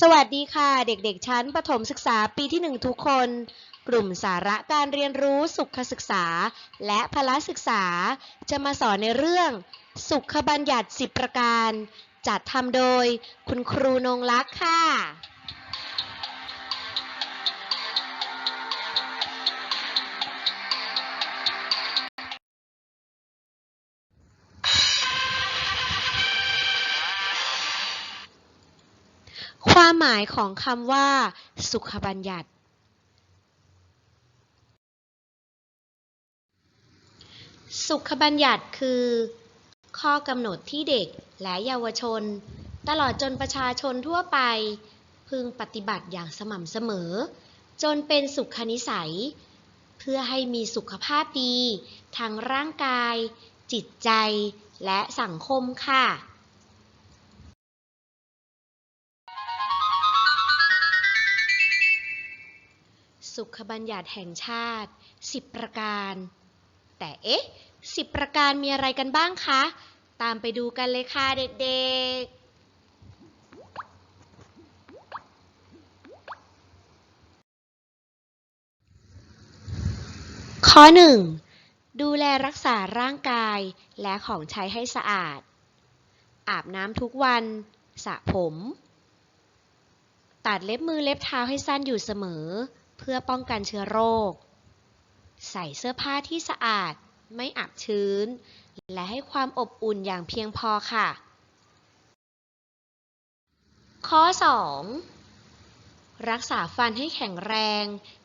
สวัสดีค่ะ เด็กๆ ชั้นประถมศึกษาปีที่ 1 ทุกคน กลุ่มสาระการเรียนรู้สุขศึกษา และพละศึกษา จะมาสอนในเรื่อง สุขบัญญัติ 10 ประการ จัดทำโดยคุณครูนงลักษ์ค่ะ ความหมายของคำว่า สุขบัญญัติ สุขบัญญัติคือ ข้อกำหนดที่เด็กและเยาวชน ตลอดจนประชาชนทั่วไป พึงปฏิบัติอย่างสม่ำเสมอ จนเป็นสุขนิสัย เพื่อให้มีสุขภาพดี ทั้งร่างกาย จิตใจ และสังคมค่ะ สุขบัญญัติแห่งชาติ 10 ประการ แต่เอ๊ะ 10 ประการมีอะไรกันบ้างคะ ตามไปดูกันเลยค่ะเด็กๆข้อ 1. ดูแลรักษาร่างกายและของใช้ให้สะอาด อาบน้ำทุกวัน สระผม ตัดเล็บมือเล็บเท้าให้สั้นอยู่เสมอ พื่อป้องกันเชื้อโรค ใส่เสื้อผ้าที่สะอาด ไม่อับชื้น และให้ความอบอุ่นอย่างเพียงพอค่ะ ข้อ 2. รักษาฟันให้แข็งแรง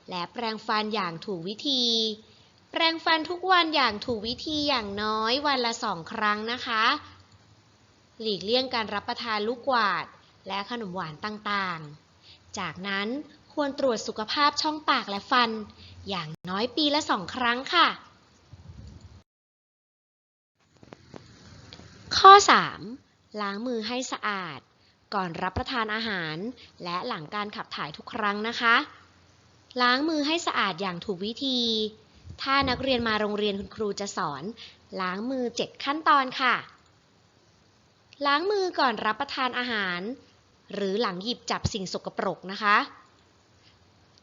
และแปรงฟันอย่างถูกวิธี แปรงฟันทุกวันอย่างถูกวิธีอย่างน้อยวันละสองครั้งนะคะ หลีกเลี่ยงการรับประทานลูกกวาดและขนมหวานต่างๆ จากนั้น ควรตรวจสุขภาพช่องปากและฟัน อย่างน้อยปีละสองครั้งค่ะ ข้อ 3. ล้างมือให้สะอาด ก่อนรับประทานอาหาร และหลังการขับถ่ายทุกครั้งนะคะ ล้างมือให้สะอาดอย่างถูกวิธี ถ้านักเรียนมาโรงเรียนคุณครูจะสอน ล้างมือ 7 ขั้นตอนค่ะ ล้างมือก่อนรับประทานอาหารหรือหลังหยิบจับสิ่งสกปรกนะคะ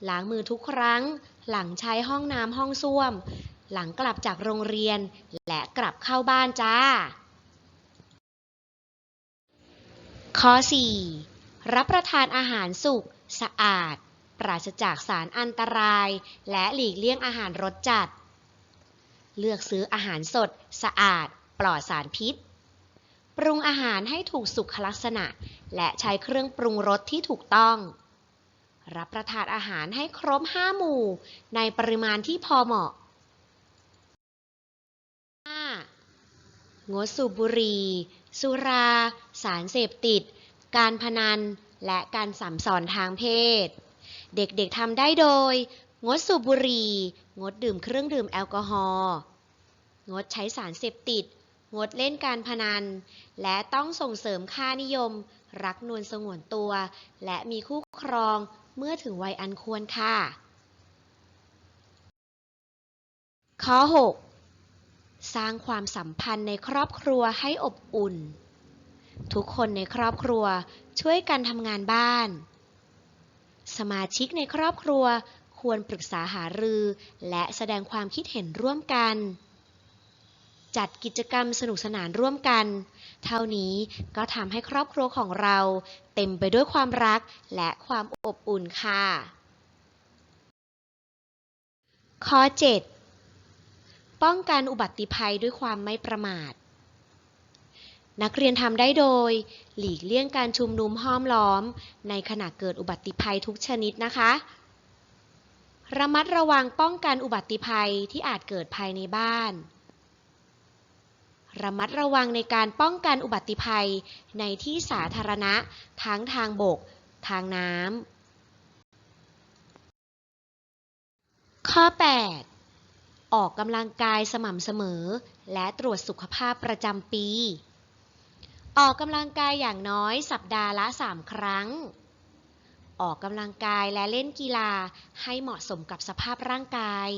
ล้างมือทุกครั้ง หลังใช้ห้องน้ำห้องส้วม หลังกลับจากโรงเรียน และกลับเข้าบ้านจ้า ข้อ 4. รับประทานอาหารสุกสะอาด ปราศจากสารอันตราย และหลีกเลี่ยงอาหารรสจัด เลือกซื้ออาหารสด สะอาด ปลอดสารพิษ ปรุงอาหารให้ถูกสุขลักษณะ และใช้เครื่องปรุงรสที่ถูกต้อง รับประทานอาหารให้ครบ 5 หมู่ ในปริมาณที่พอเหมาะ 5. งดสูบบุหรี่ สุรา สารเสพติด การพนัน และการสัมสอนทางเพศ เด็กๆทำได้โดย งดสูบบุหรี่ งดดื่มเครื่องดื่มแอลกอฮอล์ งดใช้สารเสพติด งดเล่นการพนัน และต้องส่งเสริมค่านิยมรักนวลสงวนตัว และมีคู่ครอง เมื่อถึงวัยอันควรค่ะ ข้อ 6 สร้างความสัมพันธ์ในครอบครัวให้อบอุ่น ทุกคนในครอบครัวช่วยกันทำงานบ้าน สมาชิกในครอบครัวควรปรึกษาหารือ และแสดงความคิดเห็นร่วมกัน จัดกิจกรรมสนุกสนานร่วมกัน เท่านี้ก็ทำให้ครอบครัวของเรา เต็มไปด้วยความรักและความอบอุ่นค่ะ ข้อ 7 ป้องกันอุบัติภัยด้วยความไม่ประมาท นักเรียนทำได้โดย หลีกเลี่ยงการชุมนุมห้อมล้อม ในขณะเกิดอุบัติภัยทุกชนิดนะคะระมัดระวังป้องกันอุบัติภัยที่อาจเกิดภายในบ้าน ระมัดระวังในการป้องกันอุบัติภัยในที่สาธารณะ ทั้งทางบก ทางน้ำ ข้อ 8 ออกกำลังกายสม่ำเสมอ และตรวจสุขภาพประจำปี ออกกำลังกายอย่างน้อยสัปดาห์ละ 3 ครั้ง ออกกำลังกายและเล่นกีฬาให้เหมาะสมกับสภาพร่างกาย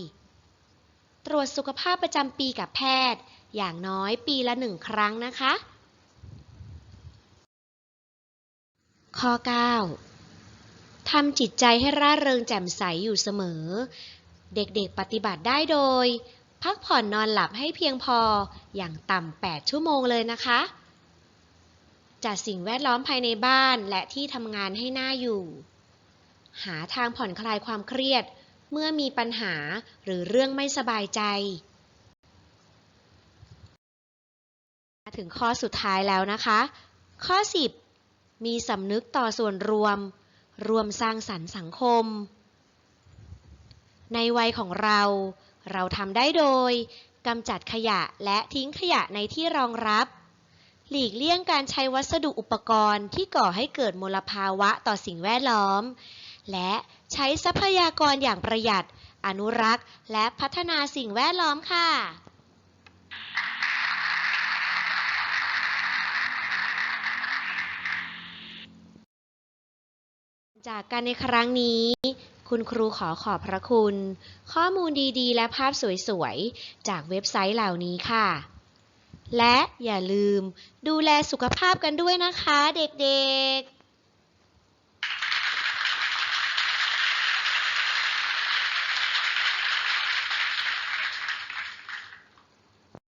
ตรวจสุขภาพประจำปีกับแพทย์ อย่างน้อยปีละหนึ่งครั้งนะคะ ข้อ 9 ทำจิตใจให้ร่าเริงแจ่มใสอยู่เสมอ เด็กๆปฏิบัติได้โดย พักผ่อนนอนหลับให้เพียงพออย่างต่ำ 8 ชั่วโมงเลยนะคะ จัดสิ่งแวดล้อมภายในบ้านและที่ทำงานให้หน่าอยู่ หาทางผ่อนคลายความเครียดเมื่อมีปัญหาหรือเรื่องไม่สบายใจ มา ถึงข้อสุดท้ายแล้วนะคะ ข้อ 10 มีสำนึกต่อส่วนรวม รวมสร้างสรรค์สังคม ในวัยของเรา เราทำได้โดยกำจัดขยะและทิ้งขยะในที่รองรับ หลีกเลี่ยงการใช้วัสดุอุปกรณ์ที่ก่อให้เกิดมลภาวะต่อสิ่งแวดล้อม และใช้ทรัพยากรอย่างประหยัด อนุรักษ์ และพัฒนาสิ่งแวดล้อมค่ะ จากกันในครั้งนี้ คุณครูขอขอบพระคุณ ข้อมูลดีๆ และภาพสวยๆ จากเว็บไซต์เหล่านี้ค่ะ และอย่าลืมดูแลสุขภาพกันด้วยนะคะเด็กๆ